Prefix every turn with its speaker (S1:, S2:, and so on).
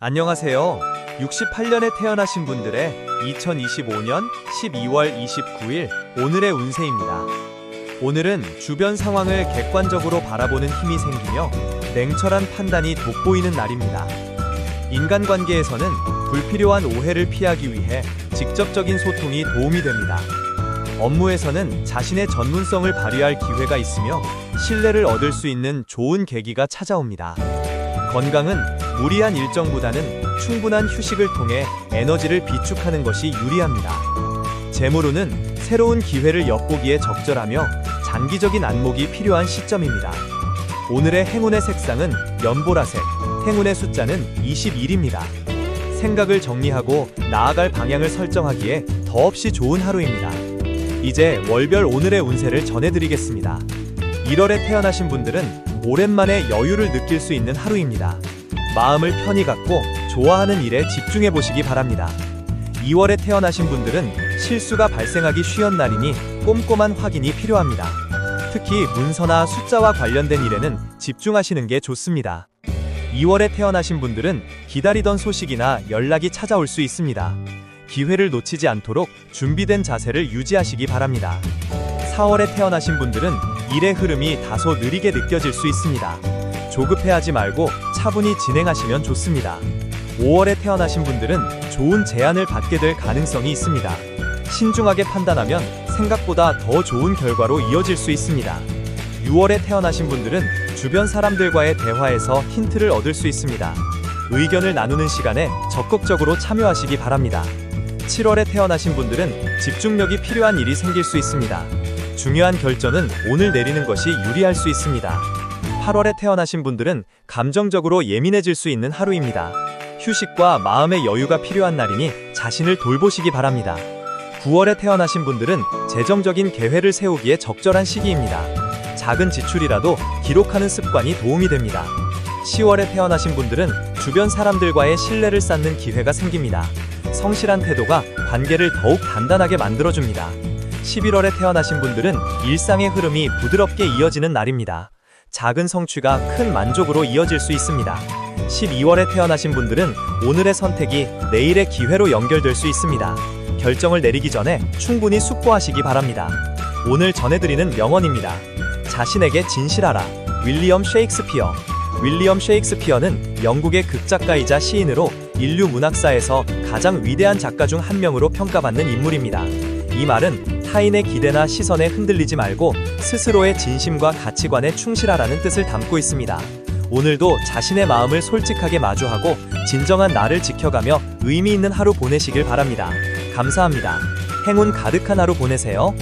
S1: 안녕하세요. 68년에 태어나신 분들의 2025년 12월 29일 오늘의 운세입니다. 오늘은 주변 상황을 객관적으로 바라보는 힘이 생기며 냉철한 판단이 돋보이는 날입니다. 인간관계에서는 불필요한 오해를 피하기 위해 직접적인 소통이 도움이 됩니다. 업무에서는 자신의 전문성을 발휘할 기회가 있으며 신뢰를 얻을 수 있는 좋은 계기가 찾아옵니다. 건강은 무리한 일정보다는 충분한 휴식을 통해 에너지를 비축하는 것이 유리합니다. 재물운은 새로운 기회를 엿보기에 적절하며 장기적인 안목이 필요한 시점입니다. 오늘의 행운의 색상은 연보라색, 행운의 숫자는 21입니다. 생각을 정리하고 나아갈 방향을 설정하기에 더없이 좋은 하루입니다. 이제 월별 오늘의 운세를 전해드리겠습니다. 1월에 태어나신 분들은 오랜만에 여유를 느낄 수 있는 하루입니다. 마음을 편히 갖고 좋아하는 일에 집중해 보시기 바랍니다. 2월에 태어나신 분들은 실수가 발생하기 쉬운 날이니 꼼꼼한 확인이 필요합니다. 특히 문서나 숫자와 관련된 일에는 집중하시는 게 좋습니다. 2월에 태어나신 분들은 기다리던 소식이나 연락이 찾아올 수 있습니다. 기회를 놓치지 않도록 준비된 자세를 유지하시기 바랍니다. 4월에 태어나신 분들은 일의 흐름이 다소 느리게 느껴질 수 있습니다. 조급해하지 말고 차분히 진행하시면 좋습니다. 5월에 태어나신 분들은 좋은 제안을 받게 될 가능성이 있습니다. 신중하게 판단하면 생각보다 더 좋은 결과로 이어질 수 있습니다. 6월에 태어나신 분들은 주변 사람들과의 대화에서 힌트를 얻을 수 있습니다. 의견을 나누는 시간에 적극적으로 참여하시기 바랍니다. 7월에 태어나신 분들은 집중력이 필요한 일이 생길 수 있습니다. 중요한 결정은 오늘 내리는 것이 유리할 수 있습니다. 8월에 태어나신 분들은 감정적으로 예민해질 수 있는 하루입니다. 휴식과 마음의 여유가 필요한 날이니 자신을 돌보시기 바랍니다. 9월에 태어나신 분들은 재정적인 계획을 세우기에 적절한 시기입니다. 작은 지출이라도 기록하는 습관이 도움이 됩니다. 10월에 태어나신 분들은 주변 사람들과의 신뢰를 쌓는 기회가 생깁니다. 성실한 태도가 관계를 더욱 단단하게 만들어줍니다. 11월에 태어나신 분들은 일상의 흐름이 부드럽게 이어지는 날입니다. 작은 성취가 큰 만족으로 이어질 수 있습니다. 12월에 태어나신 분들은 오늘의 선택이 내일의 기회로 연결될 수 있습니다. 결정을 내리기 전에 충분히 숙고하시기 바랍니다. 오늘 전해드리는 명언입니다. 자신에게 진실하라. 윌리엄 셰익스피어. 윌리엄 셰익스피어는 영국의 극작가이자 시인으로 인류 문학사에서 가장 위대한 작가 중 한 명으로 평가받는 인물입니다. 이 말은 타인의 기대나 시선에 흔들리지 말고 스스로의 진심과 가치관에 충실하라는 뜻을 담고 있습니다. 오늘도 자신의 마음을 솔직하게 마주하고 진정한 나를 지켜가며 의미 있는 하루 보내시길 바랍니다. 감사합니다. 행운 가득한 하루 보내세요.